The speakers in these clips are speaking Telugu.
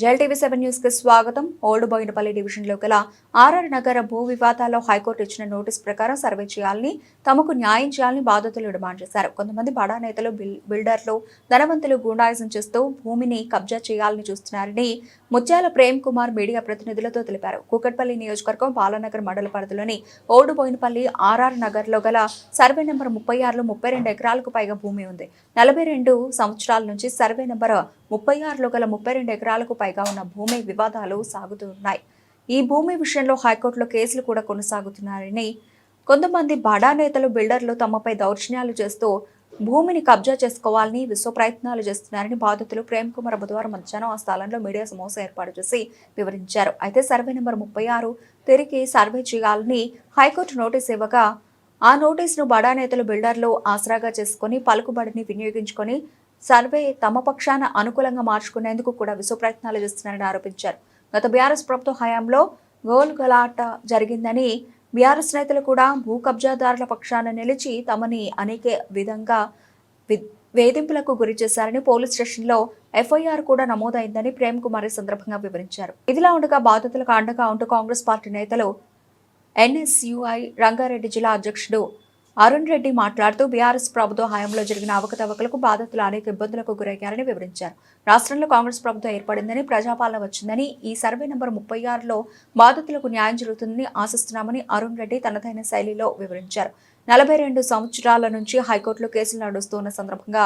జెల్ టీవీ సెవెన్ న్యూస్కి స్వాగతం. ఓల్డ్ బోయినపల్లి డివిజన్లో గల ఆర్ఆర్ నగర భూ వివాదాల్లో హైకోర్టు ఇచ్చిన నోటీస్ ప్రకారం సర్వే చేయాలని తమకు న్యాయం చేయాలని బాధితులు డిమాండ్ చేశారు. కొంతమంది బడా నేతలు బిల్- బిల్డర్లు ధనవంతులు గుండాయిజం చేస్తూ భూమిని కబ్జా చేయాలని చూస్తున్నారని ముత్యాల ప్రేమ్ కుమార్ మీడియా ప్రతినిధులతో తెలిపారు. కూకట్పల్లి నియోజకవర్గం బాలనగర్ మండల పరిధిలోని ఓల్డ్ బోయినపల్లి ఆర్ఆర్ నగర్లో గల సర్వే నెంబర్ ముప్పై ఆరులో ముప్పై రెండు ఎకరాలకు పైగా భూమి ఉంది. నలభై రెండు సంవత్సరాల నుంచి సర్వే నెంబర్ ముప్పై ఆరులో గల ముప్పై రెండు ఎకరాలకు పైగా ఉన్న భూమి వివాదాలు సాగుతున్నాయి. ఈ భూమి విషయంలో హైకోర్టులో కేసులు కూడా కొనసాగుతున్నారని కొంతమంది బడా నేతలు బిల్డర్లు తమపై దౌర్జన్యాలు చేస్తూ భూమిని కబ్జా చేసుకోవాలని విశ్వ ప్రయత్నాలు చేస్తున్నారని బాధితులు ప్రేమ్ కుమార్ బుధవారం మధ్యాహ్నం ఆ స్థలంలో మీడియా సమావేశం ఏర్పాటు చేసి వివరించారు. అయితే సర్వే నెంబర్ ముప్పై ఆరు తిరిగి సర్వే చేయాలని హైకోర్టు నోటీస్ ఇవ్వగా ఆ నోటీసును బడా నేతలు బిల్డర్లు ఆసరాగా చేసుకుని పలుకుబడిని వినియోగించుకొని సర్వే తమ పక్షాన అనుకూలంగా మార్చుకునేందుకు కూడా విశ్వ ప్రయత్నాలు చేస్తున్నారని ఆరోపించారు. గత బీఆర్ఎస్ ప్రభుత్వ హయాంలో గోల్ గలాట జరిగిందని బీఆర్ఎస్ నేతలు కూడా భూ కబ్జాదారుల పక్షాన నిలిచి తమని అనేక విధంగా వేధింపులకు గురి చేశారని పోలీస్ స్టేషన్లో ఎఫ్ఐఆర్ కూడా నమోదైందని ప్రేమ్ కుమార్ ఈ సందర్భంగా వివరించారు. ఇదిలా ఉండగా బాధితులకు అండగా ఉంటూ కాంగ్రెస్ పార్టీ నేతలు ఎన్ఎస్యుఐ రంగారెడ్డి జిల్లా అధ్యక్షుడు అరుణ్ రెడ్డి మాట్లాడుతూ బీఆర్ఎస్ ప్రభుత్వ హయాంలో జరిగిన అవకతవకలకు బాధితులు అనేక ఇబ్బందులకు గురయ్యారని వివరించారు. రాష్ట్రంలో కాంగ్రెస్ ప్రభుత్వం ఏర్పడిందని ప్రజాపాలన వచ్చిందని ఈ సర్వే నెంబర్ ముప్పై ఆరులో బాధితులకు న్యాయం జరుగుతుందని ఆశిస్తున్నామని అరుణ్ రెడ్డి తనదైన శైలిలో వివరించారు. నలభై రెండు సంవత్సరాల నుంచి హైకోర్టులో కేసులు నడుస్తున్న సందర్భంగా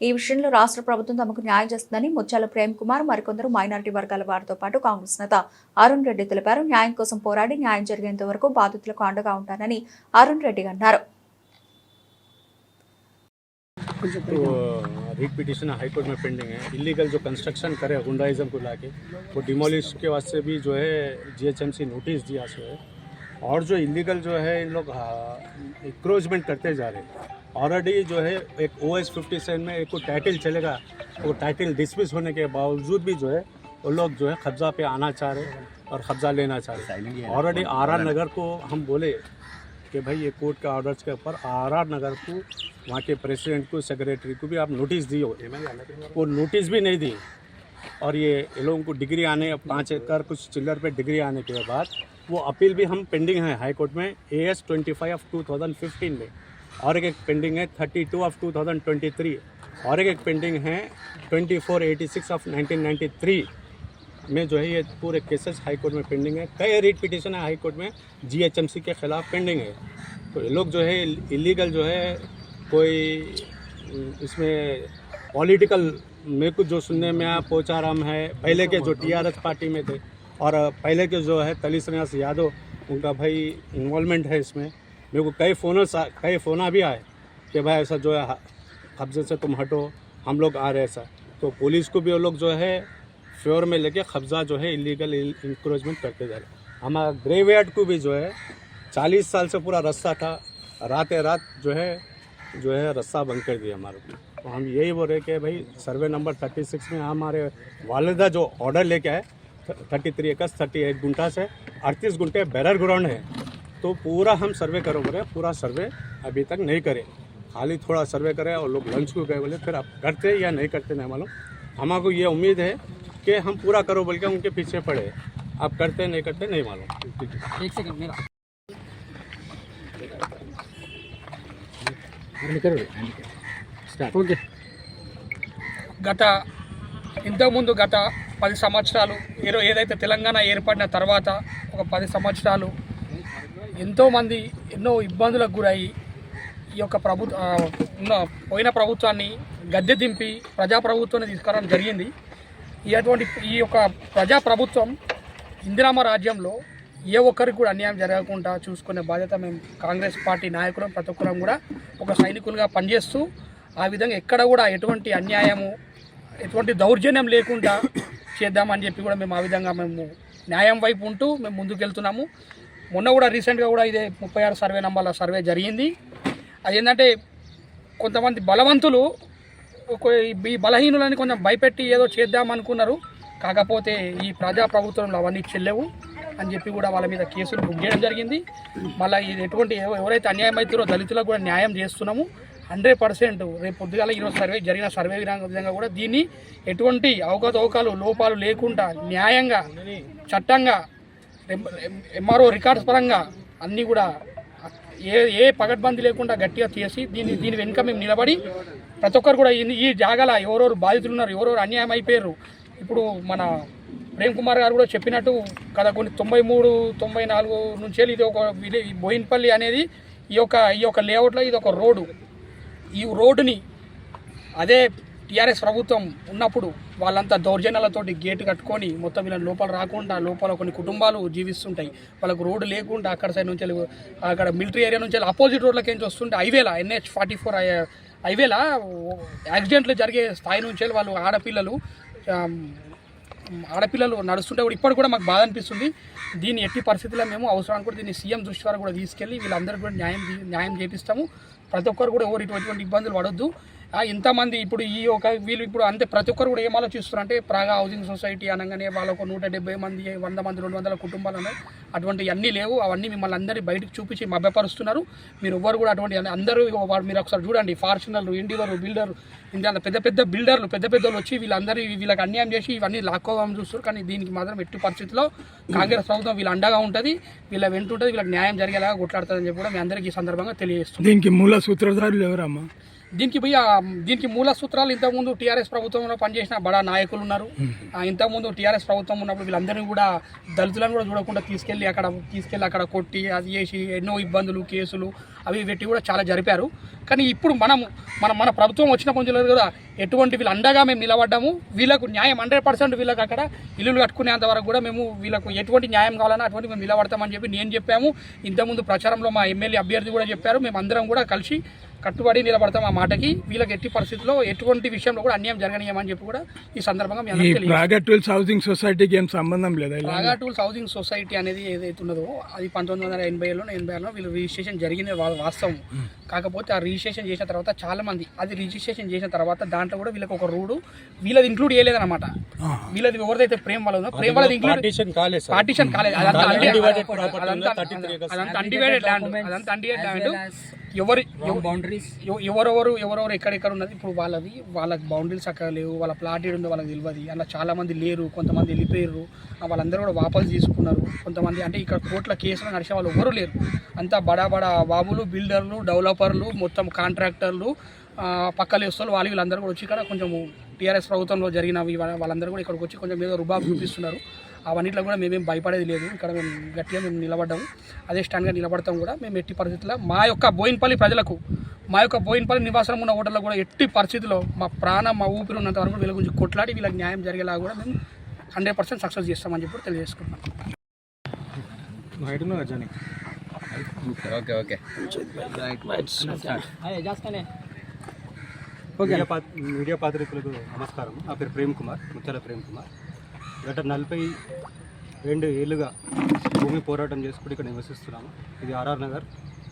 ఈ విషయంలో రాష్ట్ర ప్రభుత్వం తమకు న్యాయం చేస్తుందని ముత్యాల ప్రేమ్ కుమార్ మరికొందరు మైనారిటీ వర్గాల వారితో పాటు కాంగ్రెస్ నేత అరుణ్ రెడ్డి తెలిపారు. న్యాయం కోసం పోరాడి న్యాయం జరిగేంత వరకు బాధితులకు అండగా ఉంటానని అరుణ్ రెడ్డి అన్నారు. तो रिट पिटिशन हाई कोर्ट में पेंडिंग है। इलीगल जो कंस्ट्रक्शन करे गुंडाइज्म को लाके वो डिमोलिश के वास्ते भी जो है जीएचएमसी नोटिस दिया सो है। और जो इलीगल जो है इन लोग इंक्रोचमेंट करते जा रहे हैं। ऑलरेडी जो है एक ओ एस फिफ्टी सेवन में एक टाइटल चलेगा वो टाइटल डिसमिस होने के बावजूद भी जो है वो लोग जो है कब्जा पे आना चाह रहे हैं और कब्जा लेना चाह रहे हैं ऑलरेडी आर आर नगर को हम बोले कि भाई ये कोर्ट के ऑर्डर्स के ऊपर आर आर नगर को वहाँ के प्रेसिडेंट को, सेक्रेटरी को भी आप नोटिस दिए वो नोटिस भी नहीं दी। और ये लोगों को डिग्री आने पाँच एकड़ कुछ चिल्लर पे डिग्री आने के बाद, वो अपील भी हम पेंडिंग है हाई कोर्ट में A S twenty five of two thousand fifteen में। और एक पेंडिंग है thirty two of two thousand twenty three और एक एक पेंडिंग है twenty four eighty six of nineteen ninety three में जो है ये पूरे केसेस हाई कोर्ट में पेंडिंग है। कई रिट पिटिशन है हाई कोर्ट में जीएचएमसी के खिलाफ पेंडिंग है। तो ये लोग जो है इलीगल जो है कोई इसमें पॉलिटिकल मेरे को जो सुनने में आया पोचाराम है पहले के जो टीआरएस पार्टी में थे, और पहले के जो है तली श्रीनिवास यादव, उनका भाई इन्वॉल्वमेंट है इसमें। मेरे को कई फ़ोन कई फ़ोन भी आए कि भाई ऐसा जो है कब्जे से तुम हटो, हम लोग आ रहे ऐसा। तो पुलिस को भी वो लोग जो है, फ्योर में लेके कब्जा जो है इलीगल इंक्रोचमेंट करते जा रहे हमारा ग्रेवयार्ड को भी जो है, चालीस साल से पूरा रास्ता था, रात रात जो है जो है रास्ता बंद कर दिया हमारे तो हम यही बोल रहे कि भाई सर्वे नंबर थर्टी सिक्स में हमारे वालदा जो ऑर्डर लेके आए thirty three acres thirty eight गुंटा से अड़तीस गुंटे बैरर ग्राउंड है। तो पूरा हम सर्वे करो बोले, पूरा सर्वे अभी तक नहीं करे। खाली थोड़ा सर्वे करें और लोग लंच को गए बोले, फिर आप करते या नहीं करते नहीं मालूम। हमारे ये उम्मीद है कि हम पूरा करो बोल के उनके पीछे पड़े। आप करते नहीं करते नहीं मालूम। एक सेकंड मेरा ఓకే. గత ఇంతకుముందు గత పది సంవత్సరాలు ఏదో ఏదైతే తెలంగాణ ఏర్పడిన తర్వాత ఒక పది సంవత్సరాలు ఎంతోమంది ఎన్నో ఇబ్బందులకు గురయ్యి ఈ యొక్క ప్రభుత్వ ఉన్న పోయిన ప్రభుత్వాన్ని గద్దె దింపి ప్రజాప్రభుత్వాన్ని తీసుకురావడం జరిగింది. ఈ అటువంటి ఈ యొక్క ప్రజాప్రభుత్వం ఇందిరామ రాజ్యంలో ఏ ఒక్కరికి కూడా అన్యాయం జరగకుండా చూసుకునే బాధ్యత మేము కాంగ్రెస్ పార్టీ నాయకులం ప్రతి ఒక్కరం కూడా ఒక సైనికులుగా పనిచేస్తూ ఆ విధంగా ఎక్కడ కూడా ఎటువంటి అన్యాయము ఎటువంటి దౌర్జన్యం లేకుండా చేద్దామని చెప్పి కూడా మేము ఆ విధంగా మేము న్యాయం వైపు ఉంటూ మేము ముందుకెళ్తున్నాము. మొన్న కూడా రీసెంట్గా కూడా ఇదే ముప్పై ఆరు సర్వే నంబర్ల సర్వే జరిగింది. అదేంటంటే కొంతమంది బలవంతులు ఒక- ఈ బలహీనులని కొంచెం భయపెట్టి ఏదో చేద్దాం అనుకున్నారు కాకపోతే ఈ ప్రజాప్రభుత్వంలో అవన్నీ చెల్లెవు. అని చెప్పి కూడా వాళ్ళ మీద కేసులు బుక్ చేయడం జరిగింది. మళ్ళీ ఇది ఎటువంటి ఎవరైతే అన్యాయం అవుతారో దళితులకు కూడా న్యాయం చేస్తున్నాము. హండ్రెడ్ పర్సెంట్ రేపు పొద్దుగాల ఈరోజు సర్వే జరిగిన సర్వే విధానం విధంగా కూడా దీన్ని ఎటువంటి అవకతవకాలు లోపాలు లేకుండా న్యాయంగా చట్టంగా ఎంఆర్ఓ రికార్డ్స్ పరంగా అన్నీ కూడా ఏ ఏ పగడ్బందీ లేకుండా గట్టిగా చేసి దీన్ని దీని వెనుక మేము నిలబడి ప్రతి ఒక్కరు కూడా ఈ- ఈ జాగాల ఎవరెవరు బాధితులు ఉన్నారు ఎవరెవరు అన్యాయం అయిపోయారు ఇప్పుడు మన ప్రేమ్ కుమార్ గారు కూడా చెప్పినట్టు కదా కొన్ని తొంభై మూడు తొంభై నాలుగు నుంచి ఇది ఒక బోయిన్పల్లి అనేది ఈ యొక్క ఈ యొక్క లేఅవుట్లో ఇది ఒక రోడ్డు. ఈ రోడ్డుని అదే టీఆర్ఎస్ ప్రభుత్వం ఉన్నప్పుడు వాళ్ళంతా దౌర్జన్యాలతోటి గేటు కట్టుకొని మొత్తం వీళ్ళని లోపల రాకుండా లోపల కొన్ని కుటుంబాలు జీవిస్తుంటాయి. వాళ్ళకు రోడ్డు లేకుండా అక్కడ సైడ్ నుంచి వెళ్ళి అక్కడ మిలిటరీ ఏరియా నుంచి వెళ్ళి ఆపోజిట్ రోడ్లకి నుంచి వస్తుంటే హైవేలా ఎన్హెచ్ ఫార్టీ ఫోర్ హైవేలా యాక్సిడెంట్లు జరిగే స్థాయి నుంచి వెళ్ళి వాళ్ళు ఆడపిల్లలు ఆడపిల్లలు నడుస్తుంటే కూడా ఇప్పటికి కూడా మాకు బాధ అనిపిస్తుంది. దీన్ని ఎట్టి పరిస్థితుల్లో మేము అవసరానికి కూడా దీన్ని సీఎం దృష్టి వరకు కూడా తీసుకెళ్ళి వీళ్ళందరికీ కూడా న్యాయం న్యాయం చేపిస్తాము. ప్రతి ఒక్కరు కూడా ఎవరు ఇటువంటి ఇబ్బందులు పడొద్దు. ఇంతమంది ఇప్పుడు ఈ ఒక వీళ్ళు ఇప్పుడు అంతే ప్రతి ఒక్కరు కూడా ఏం ఆలోచిస్తున్నారు అంటే ప్రాగా హౌసింగ్ సొసైటీ అనగానే వాళ్ళకు నూట డెబ్బై మంది వంద మంది రెండు వందల కుటుంబాలు ఉన్నాయి అటువంటి అన్నీ లేవు. అవన్నీ మిమ్మల్ని అందరినీ బయటకు చూపించి మభ్యపరుస్తున్నారు. మీరు ఎవ్వరు కూడా అటువంటి అందరూ మీరు ఒకసారి చూడండి ఫార్చునర్లు ఇండివరు బిల్డర్ ఇంత పెద్ద పెద్ద బిల్డర్లు పెద్ద పెద్దలు వచ్చి వీళ్ళందరూ వీళ్ళకి అన్యాయం చేసి ఇవన్నీ లాక్కోవాలని చూస్తారు కానీ దీనికి మాత్రం ఎట్టి పరిస్థితిలో కాంగ్రెస్ ప్రభుత్వం వీళ్ళ అండగా ఉంటుంది వీళ్ళ వెంటుంటుంది వీళ్ళకి న్యాయం జరిగేలాగా కొట్లాడుతుందని చెప్పి కూడా మీ అందరికీ ఈ సందర్భంగా తెలియజేస్తుంది దీనికి మూల సూత్రధారులు ఎవరమ్మా? దీనికి పోయి దీనికి మూల సూత్రాలు ఇంతకుముందు టీఆర్ఎస్ ప్రభుత్వంలో పనిచేసిన బడా నాయకులు ఉన్నారు. ఇంతకుముందు టీఆర్ఎస్ ప్రభుత్వం ఉన్నప్పుడు వీళ్ళందరినీ కూడా దళితులను కూడా చూడకుండా తీసుకెళ్ళి అక్కడ తీసుకెళ్ళి అక్కడ కొట్టి అది చేసి ఎన్నో ఇబ్బందులు కేసులు అవి పెట్టి కూడా చాలా జరిపారు. కానీ ఇప్పుడు మనం మన మన ప్రభుత్వం వచ్చిన కొంచెం కూడా ఎటువంటి వీళ్ళు అండగా మేము నిలబడ్డాము. వీళ్ళకు న్యాయం హండ్రెడ్ పర్సెంట్ వీళ్ళకి అక్కడ ఇల్లులు కట్టుకునేంత వరకు కూడా మేము వీళ్ళకు ఎటువంటి న్యాయం కావాలన్నా అటువంటి మేము నిలబడతామని చెప్పి నేను చెప్పాము. ఇంతకుముందు ప్రచారంలో మా ఎమ్మెల్యే అభ్యర్థి కూడా చెప్పారు. మేము అందరం కూడా కలిసి కట్టుబడి నిలబడతాం ఆ మాటకి. వీళ్ళకి ఎట్టి పరిస్థితుల్లో ఎటువంటి విషయంలో కూడా అన్యాయం జరగనీయమని చెప్పి కూడా ఈ సందర్భంగా. ప్రాగట్వెల్స్ హౌసింగ్ సొసైటీకి ఏం సంబంధం లేదా? రాగా టూల్స్ హౌసింగ్ సొసైటీ అనేది ఏదైతే ఉన్నదో అది పంతొమ్మిది వందల ఎనభైలో ఎనభై ఆరులో వీళ్ళు రిజిస్ట్రేషన్ జరిగింది వాస్తవం. కాకపోతే ఆ రిజిస్ట్రేషన్ చేసిన తర్వాత చాలా మంది అది రిజిస్ట్రేషన్ చేసిన తర్వాత దాంట్లో కూడా వీళ్ళకి ఒక రూడు వీళ్ళది ఇంక్లూడ్ చేయలేదన్నమాట. వీళ్ళది ఎవరిదైతే ప్రేమ వాళ్ళ ఉందో ప్రేమ వాళ్ళది ఇంక్లూడ్ పార్టీషన్ కాలేదు సార్. పార్టీషన్ కాలేదు. అదంతా Undivided undivided- property అదంతా ఉందా? 33 acres. అదంతా అన్డివైడెడ్ ల్యాండ్ అదంతా అన్డివైడెడ్ ల్యాండ్ ఎవరి బౌండరీస్ ఎవరెవరు ఎవరెవరు ఎక్కడెక్కడ ఉన్నది? ఇప్పుడు వాళ్ళది వాళ్ళకి బౌండరీస్ అక్కడ లేవు వాళ్ళ ప్లాట్ ఏడు ఉందో వాళ్ళకి తెలియదు అలా చాలా మంది లేరు కొంతమంది వెళ్ళిపోయారు వాళ్ళందరూ కూడా వాపస్ తీసుకున్నారు. కొంతమంది అంటే ఇక్కడ కోర్టుల కేసులు నడిచే వాళ్ళు ఎవరు లేరు. అంతా బడా బడా బాబులు బిల్డర్లు డెవలపర్లు మొత్తం కాంట్రాక్టర్లు ఆ, పక్కలేస్తారు వాళ్ళు వీళ్ళందరూ కూడా వచ్చి ఇక్కడ కొంచెం టీఆర్ఎస్ ప్రభుత్వంలో జరిగినవి వాళ్ళ- వాళ్ళందరూ కూడా ఇక్కడికి వచ్చి కొంచెం మీద రుబాబు చూపిస్తున్నారు. అవన్నిట్లో కూడా మేమేం భయపడేది లేదు. ఇక్కడ మేము గట్టిగా మేము నిలబడ్డాము అదే స్టాండ్గా నిలబడతాం కూడా. మేము ఎట్టి పరిస్థితుల్లో మా యొక్క బోయిన్పల్లి ప్రజలకు మా యొక్క బోయిన్పల్లి నివాసం ఉన్న ఓటర్లో కూడా ఎట్టి పరిస్థితిలో మా ప్రాణం మా ఊపిరి ఉన్నంత వరకు వీళ్ళ గురించి కొట్లాడి వీళ్ళకి న్యాయం జరిగేలా కూడా మేము హండ్రెడ్ పర్సెంట్ సక్సెస్ చేస్తామని చెప్పి తెలియజేసుకుంటున్నాం. Okay okay. మీడియా పాత్రికులకు నమస్కారం. నా పేరు ప్రేమ్ కుమార్ ముత్యాల ప్రేమ్ కుమార్. గత నలభై రెండు ఏళ్ళుగా భూమి పోరాటం చేసుకుంటూ ఇక్కడ నివసిస్తున్నాము. ఇది RR Nagar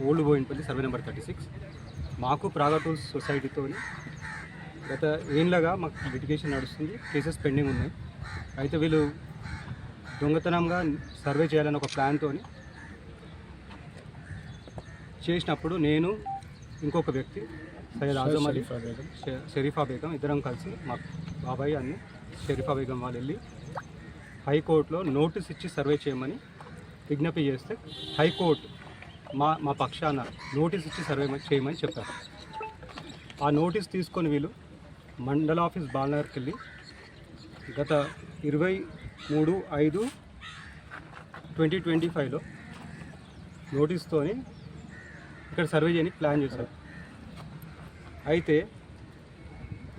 old Bowenpally survey number thirty six. మాకు ప్రాగటూల్స్ సొసైటీతో గత ఏళ్ళగా మాకు లిటిగేషన్ నడుస్తుంది కేసెస్ పెండింగ్ ఉన్నాయి. అయితే వీళ్ళు దొంగతనంగా సర్వే చేయాలని ఒక ప్లాన్తో చేసినప్పుడు నేను ఇంకొక వ్యక్తి సయ్యద్ ఆజం అలీ షె- షరీఫా బేగం ఇద్దరం కలిసి మా బాబాయ్ అన్ని షరీఫా బేగం వాళ్ళు వెళ్ళి హైకోర్టులో నోటీస్ ఇచ్చి సర్వే చేయమని విజ్ఞప్తి చేస్తే హైకోర్టు మా మా పక్షాన నోటీస్ ఇచ్చి సర్వే చేయమని చెప్పారు. ఆ నోటీస్ తీసుకొని వీళ్ళు మండల ఆఫీస్ బాలనగర్కి వెళ్ళి గత ఇరవై మూడు ఐదు ట్వంటీ ట్వంటీ ఫైవ్లో నోటీస్తోని ఇక్కడ సర్వే చేయడానికి ప్లాన్ చేశారు. అయితే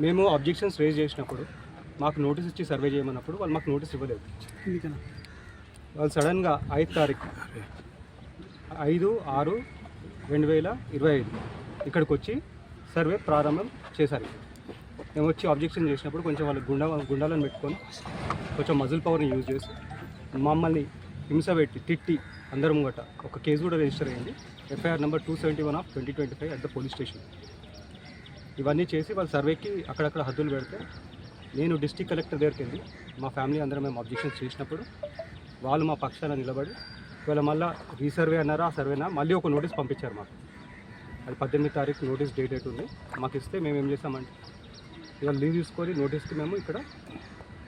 మేము అబ్జెక్షన్స్ రేజ్ చేసినప్పుడు మాకు నోటీస్ ఇచ్చి సర్వే చేయమన్నప్పుడు వాళ్ళు మాకు నోటీస్ ఇవ్వలేదు. వాళ్ళు సడన్గా ఐదు తారీఖు ఐదు ఆరు రెండు వేల ఇరవై ఐదు ఇక్కడికి వచ్చి సర్వే ప్రారంభం చేశారు. మేము వచ్చి అబ్జెక్షన్ చేసినప్పుడు కొంచెం వాళ్ళు గుండా గుండాలను పెట్టుకొని కొంచెం మజిల్ పవర్ని యూజ్ చేసి మమ్మల్ని హింస పెట్టి తిట్టి అందరం ముంగట ఒక కేసు కూడా రిజిస్టర్ అయింది. FIR number two seventy one of twenty twenty five at the police station. ఇవన్నీ చేసి వాళ్ళ సర్వేకి అక్కడక్కడ హద్దులు పెడితే నేను డిస్టిక్ కలెక్టర్ దగ్గరికి వెళ్ళి మా ఫ్యామిలీ అందరం మేము అబ్జెక్షన్స్ చేసినప్పుడు వాళ్ళు మా పక్షాన నిలబడి ఇవాళ మళ్ళీ రీసర్వే అన్నారా ఆ సర్వేనా? మళ్ళీ ఒక నోటీస్ పంపించారు మాకు. అది పద్దెనిమిది తారీఖు నోటీస్ డేట్ డేట్ ఉంది. మాకు ఇస్తే మేము ఏం చేస్తామంటే ఇవాళ లీవ్ తీసుకొని నోటీస్కి మేము ఇక్కడ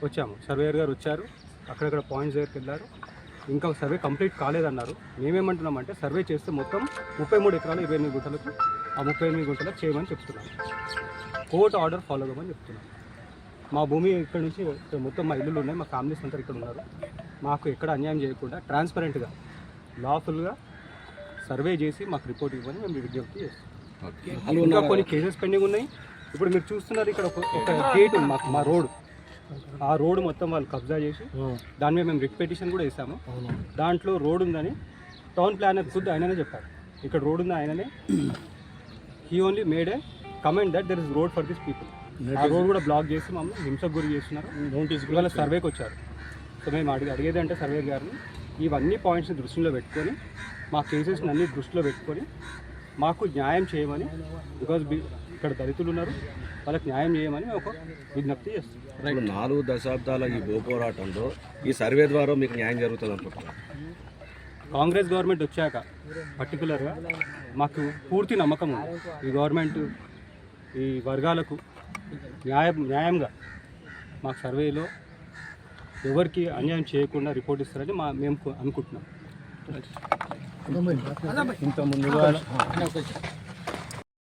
వచ్చాము. సర్వేయర్ గారు వచ్చారు అక్కడక్కడ పాయింట్స్ దగ్గరికి వెళ్ళారు. ఇంకా సర్వే కంప్లీట్ కాలేదన్నారు. మేమేమంటున్నామంటే సర్వే చేస్తే మొత్తం ముప్పై మూడు ఎకరాలు ఇరవై ఎనిమిది గుంటలకు ఆ ముప్పై ఎనిమిది గుంటలకు చేయమని చెప్తున్నాం. కోర్ట్ ఆర్డర్ ఫాలో అవ్వమని చెప్తున్నాం. మా భూమి ఇక్కడ నుంచి ఇక్కడ మొత్తం మా ఇల్లులు ఉన్నాయి మా ఫ్యామిలీస్ అంతా ఇక్కడ ఉన్నారు. మాకు ఎక్కడ అన్యాయం చేయకుండా ట్రాన్స్పరెంట్గా లాఫుల్గా సర్వే చేసి మాకు రిపోర్ట్ ఇవ్వని మేము విజ్ఞప్తి చేస్తాం ఇంకా కొన్ని కేసెస్ పెండింగ్ ఉన్నాయి. ఇప్పుడు మీరు చూస్తున్నారు ఇక్కడ ఒక గేట్ ఉంది మాకు మా రోడ్. ఆ రోడ్ మొత్తం వాళ్ళు కబ్జా చేసి దాని మీద మేము రిట్ పిటిషన్ కూడా వేసాము. దాంట్లో రోడ్ ఉందని టౌన్ ప్లానర్ ఖుద్దు ఆయననే చెప్పారు ఇక్కడ రోడ్ ఉంది ఆయననే he only made a comment that there is road for this people ఆ రోడ్ కూడా బ్లాక్ చేసి మమ్మల్ని హింసకు గురి చేస్తున్నారు. నోటీస్ ఇవాళ సర్వేకి వచ్చారు. సో మేము అడిగి అడిగేది అంటే సర్వే గారిని ఇవన్నీ పాయింట్స్ని దృష్టిలో పెట్టుకొని మా కేసెస్ని అన్ని దృష్టిలో పెట్టుకొని మాకు న్యాయం చేయమని బికాజ్ ఇక్కడ దళితులు ఉన్నారు వాళ్ళకి న్యాయం చేయమని ఒక విజ్ఞప్తి చేస్తున్నాం. నాలుగు దశాబ్దాల ఈ భూ పోరాటంలో ఈ సర్వే ద్వారా మీకు న్యాయం జరుగుతుంది అనుకుంటున్నాను కాంగ్రెస్ గవర్నమెంట్ వచ్చాక పర్టికులర్గా మాకు పూర్తి నమ్మకం ఉంది. ఈ గవర్నమెంట్ ఈ వర్గాలకు న్యాయం న్యాయంగా మాకు సర్వేలో ఎవరికి అన్యాయం చేయకుండా రిపోర్ట్ ఇస్తారని మా మేము అనుకుంటున్నాం. ఇంత ముందుగా